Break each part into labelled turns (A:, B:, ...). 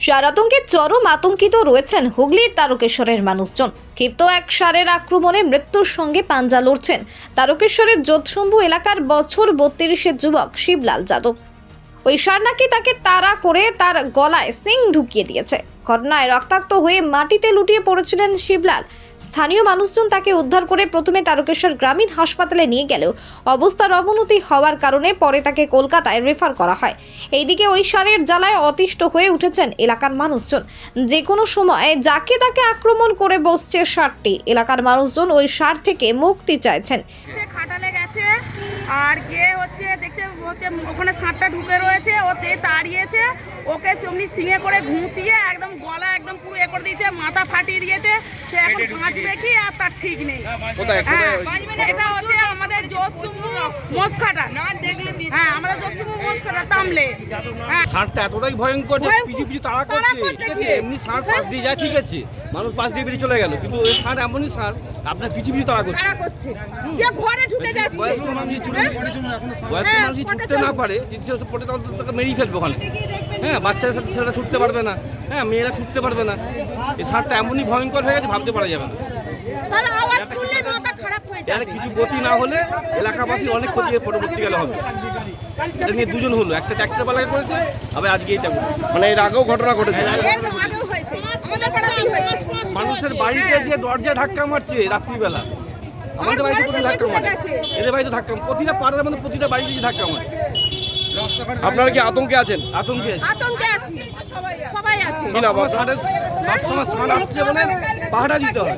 A: সার চরম আতঙ্কিত রয়েছেন হুগলির তারকেশ্বরের মানুষজন। ক্ষিপ্ত এক সারের আক্রমণে মৃত্যুর সঙ্গে পাঞ্জা লড়ছেন তারকেশ্বরের যোধশম্ভু এলাকার বছর বত্রিশের যুবক শিবলাল যাদব। ওই সার নাকি তাকে তাড়া করে তার গলায় সিং ঢুকিয়ে দিয়েছে। ঘটনায় রক্তাক্ত হয়ে মাটিতে লুটিয়ে পড়েছিলেন শিবলাল। স্থানীয় মানুষজন তাকে উদ্ধার করে প্রথমে তারকেশ্বর গ্রামীণ হাসপাতালে নিয়ে গেলেও অবস্থার অবনতি হওয়ার কারণে পরে তাকে কলকাতায় রেফার করা হয়। এইদিকে ওই সারের জ্বালায় অতিষ্ঠ হয়ে উঠেছেন এলাকার মানুষজন। যে কোনো সময় যাকে তাকে আক্রমণ করে বসছে সারটি এলাকার মানুষজন ওই সার থেকে মুক্তি চাইছেন।
B: খাটালে গেছে আর হচ্ছে হচ্ছে ওখানে সাঁটটা ঢুকে রয়েছে ও তে তাড়িয়েছে ওকে সেমনি সিঙে করে ঘুমতিয়ে একদম গলা একদম পুরো এ করে দিয়েছে মাথা ফাটিয়ে দিয়েছে সে এখন বাঁচবে কি আর তার ঠিক নেই। হ্যাঁ এটা হচ্ছে আমাদের জোশ মস্কাটা। হ্যাঁ আমাদের হ্যাঁ।
C: ষাঁড়টা এতটাই ভয়ঙ্কর যে পিছু পিছু তাড়া করছে। এমনি ষাঁড় পাশ দিয়ে যায় ঠিক আছে। মানুষ পাশ দিয়ে বেরিয়ে চলে গেল। কিন্তু ওই ষাঁড় এমনই ষাঁড় আপনার পিছু পিছু তাড়া করছে।
B: তারা করছে। যে ঘরে ঢুকে যাচ্ছে।
C: বয়স্ক মানুষ যদি
B: হ্যাঁ,
C: ছুটতে না পারে। যদি সে পড়ে তখন তো তাকে মেরেই ফেলবে ওখানে। হ্যাঁ বাচ্চারা ছেলেরা ছুটতে পারবে না। হ্যাঁ মেয়েরা ছুটতে পারবে না। এই ষাঁড়টা এমনই ভয়ঙ্কর হয়ে গেছে ভাবতে পারা যাবে না। এর কিছু গতি না হলে এলাকাবাসী অনেক ক্ষতি পরবর্তীকালে হবে। এটা নিয়ে দুজন হলো একটা ট্র্যাক্টর বালাকে করেছে আবার আজকে এটা করেছে।
D: মানে এর আগেও ঘটনা ঘটেছে।
B: এর আগেও হয়েছে। আমাদের পাড়াতেই হয়েছে।
C: মানুষের বাড়িতে দিয়ে দরজা ধাক্কা মারছে রাত্রিবেলা। আমাদের বাড়িতে প্রতি ধাক্কা মারে। এদের বাড়িতে ধাক্কা প্রতিটা পাড়ার মধ্যে প্রতিটা বাড়িতে গিয়ে ধাক্কা মারে।
D: আপনারা কি আতঙ্কে আছেন?
C: আতঙ্কে আছে।
B: আতঙ্কে আছি। সবাই আছে।
C: কি না বাবা ষাঁড়ের সবসময় ষাঁড় আসছে বলে পাহাড়া দিতে হয়।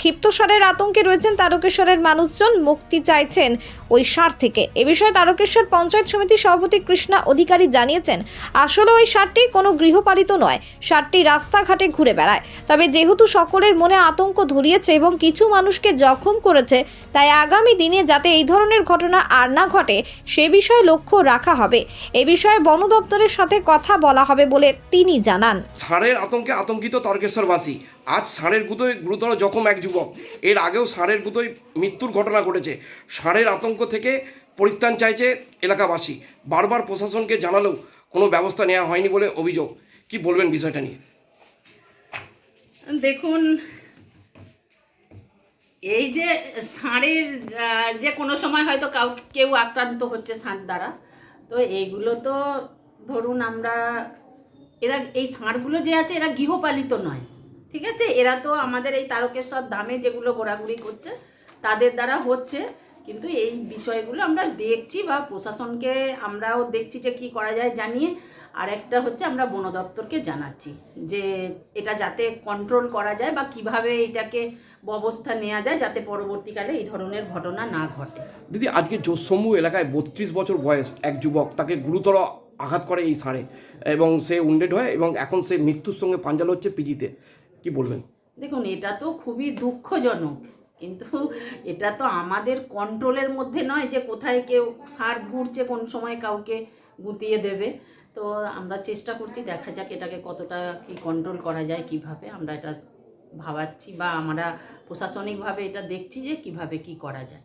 A: ক্ষিপ্ত সারের আতঙ্কে রয়েছেন তারকেশ্বরের মানুষজন, মুক্তি চাইছেন ওই সার থেকে এ বিষয়ে তারকেশ্বর পঞ্চায়েত সমিতির সভাপতি কৃষ্ণা অধিকারী জানিয়েছেন, আসলে ওই সারটি কোনো গৃহপালিত নয়, সারটি রাস্তাঘাটে ঘুরে বেড়ায়। তবে যেহেতু সকলের মনে আতঙ্ক ধরিয়েছে এবং কিছু মানুষকে জখম করেছে, তাই আগামী দিনে যাতে এই ধরনের ঘটনা আর না ঘটে, সে বিষয়ে লক্ষ্য রাখা হবে। এ বিষয়ে বন দপ্তরের সাথে কথা বলা হবে বলে তিনি জানান।
D: ষাঁড়ের আতঙ্কে আতঙ্কিত তারকেশ্বরবাসী। আজ ষাঁড়ের গুরুতর জখম এক যুবক। এর আগেও ষাঁড়ের গুঁতোয় মৃত্যুর ঘটনা ঘটেছে। ষাঁড়ের আতঙ্ক থেকে পরিত্রাণ চাইছে এলাকাবাসী। বারবার প্রশাসনকে জানালেও কোনো ব্যবস্থা নেওয়া হয়নি বলে অভিযোগ। কি বলবেন বিষয়টা নিয়ে?
E: দেখুন, এই যে ষাঁড়ের যে কোনো সময় হয়তো কাউ, কেউ আক্রান্ত হচ্ছে ষাঁড় দ্বারা। তো এইগুলো তো ধরুন আমরা, এরা, এই ষাঁড়গুলো যে আছে, এরা গৃহপালিত নয়। ঠিক আছে? এরা তো আমাদের এই তারকেশ্বর দামে যেগুলো ঘোরাঘুরি করছে, তাদের দ্বারা হচ্ছে। কিন্তু এই বিষয়গুলো আমরা দেখছি বা প্রশাসনকে আমরাও দেখছি যে কি করা যায় জানিয়ে। আর একটা হচ্ছে আমরা বন দপ্তরকে জানাচ্ছি যে এটা যাতে কন্ট্রোল করা যায় বা কীভাবে এটাকে ব্যবস্থা নেওয়া যায় যাতে পরবর্তীকালে এই ধরনের ঘটনা না ঘটে।
D: দিদি, আজকে জোসমূ এলাকায় বত্রিশ বছর বয়স এক যুবক তাকে গুরুতর আঘাত করে এই ষাঁড়ে এবং সে উন্ডেড হয় এবং এখন সে মৃত্যুর সঙ্গে পাঞ্জাল হচ্ছে পিজিতে। কি বলবেন?
E: দেখুন, এটা তো খুবই দুঃখজনক, কিন্তু এটা তো আমাদের কন্ট্রোলের মধ্যে নয় যে কোথায় কেউ সার ঘুরছে, কোন সময় কাউকে গুঁতিয়ে দেবে। তো আমরা চেষ্টা করছি, দেখা যাক এটাকে কতটা কি কন্ট্রোল করা যায়, কীভাবে আমরা এটা ভাবাচ্ছি বা আমরা প্রশাসনিকভাবে এটা দেখছি যে কীভাবে কি করা যায়।